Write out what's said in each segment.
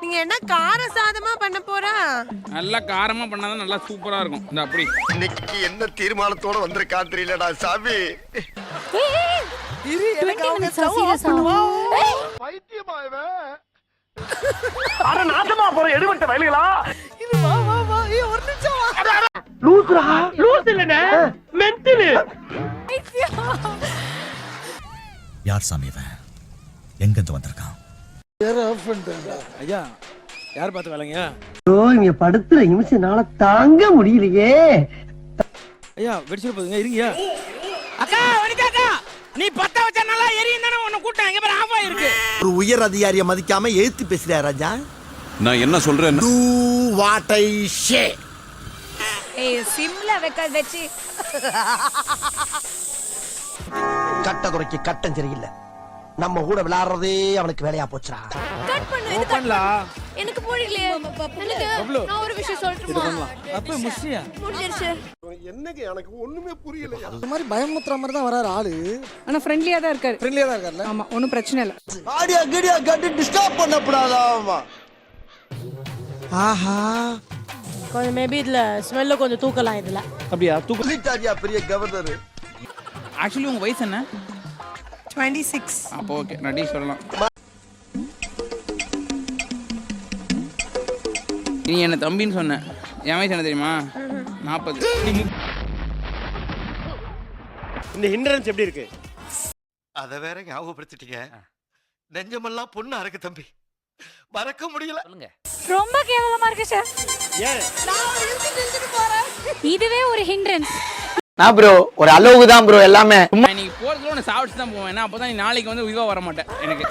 நீங்க என்ன கார சாதமா பண்ண போறா? நல்லா காரமா பண்ணாதான் நல்லா சூப்பரா இருக்கும். இந்த அப்படி. இன்னைக்கு என்ன தீர்மானத்தோட வந்திருக்கான் தெரியலடா சாமி. இரு எனக்கு அவங்க சீரியஸ் பண்ணுவா பைத்தியமா இவன்? அட நாசமா போற எடுபட்ட வயலுகளா? இரு வா வா வா. ஏய் ஒரு நிமிஷம் வா. லூசுரா? லூஸ் இல்லனே மென்டல். யார் சாமி இவன்? எங்கிருந்து வந்திருக்கான்? ஆஃப் ஐயா யார் பார்த்து வேலைங்க? இங்க படுத்துற நிமிஷம்னால தாங்க முடியலையே. ஐயா வெடிச்சிட போதுங்க இருங்க அக்கா வனிதா அக்கா. நீ பத்த வச்ச நல்லா எரியும் தானே உன்னை கூட்டம் இங்க பாரு ஆஃப் ஆயிருக்கு ஒரு உயர் அதிகாரியை மதிக்காம எழுத்து பேசுறியா ராஜா. நான் என்ன சொல்றேன்? டூ வாட் ஐ ஷே ஏய் சிம்ல வைக்க வச்சு. கட்ட குறைக்கு கட்டம் சரியில்லை. நம்ம கூட விளையாடுறதே அவனுக்கு வேலையா போச்சுடா. கட் பண்ணு ஓ பண்ணலாம் எனக்கு புரியலையே. நான் ஒரு விஷயம் சொல்லட்டுமா? அப்ப முஷியா முடிஞ்சிருச்சு. என்னங்க எனக்கு ஒண்ணுமே புரியல இந்த மாதிரி பயமுத்துற மாதிரி தான் வராரு ஆளு. ஆனா ஃப்ரெண்ட்லியா தான் இருக்காரு. ஃப்ரெண்ட்லியா தான் இருக்கார்ல ஆமா ஒன்றும் பிரச்சனை இல்லை. ஆடியா கீடியா கட்டி டிஸ்டர்ப் பண்ணப்படாதாமா ஆஹா. கொஞ்சம் மேபி இதுல ஸ்மெல்ல கொஞ்சம் தூக்கலாம் இதுல. அப்படியா? தூக்கு சொல்லிட்டாரியா பெரிய கவர்னர் ஆக்சுவலி உங்க வயசு என்ன? டுவெண்ட்டி சிக்ஸ் அப்போ ஓகே நடி சொல்லலாம். நீ என்ன தம்பின்னு சொன்ன என் வயசு என்ன தெரியுமா? நாற்பது இந்த ஹிண்டரன்ஸ் எப்படி இருக்கு? அத வேற ஞாபகப்படுத்திட்டீங்க. நெஞ்சமெல்லாம் பொண்ணா இருக்கு தம்பி. மறக்க முடியல. ரொம்ப கேவலமா இருக்கு சார் இதுவே ஒரு ஹிண்ட்ரன்ஸ் நான் ப்ரோ ஒரு அளவுக்கு தான் ப்ரோ எல்லாமே போறதுல உன்னை சாப்பிட்டு தான் போவேன். அப்போ தான் நீ நாளைக்கு வந்து உயிவா வர மாட்டேன் எனக்கு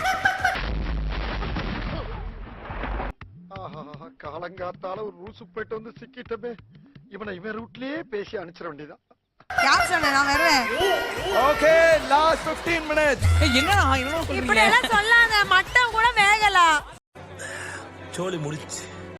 காலங்காத்தால ஒரு ரூசு போயிட்டு வந்து சிக்கிட்டமே. இவனை இவன் ரூட்லயே பேசி அனுப்பிச்சிட வேண்டியதான் யார் சொன்ன? நான் வருவேன். ஓகே லாஸ்ட் 15 மினிட்ஸ் ஏய், என்னடா என்னடா இப்படி சொல்றீங்க? எல்லாம் சொல்லாத மட்டம் கூட வேகலாம் சோலி முடிச்சு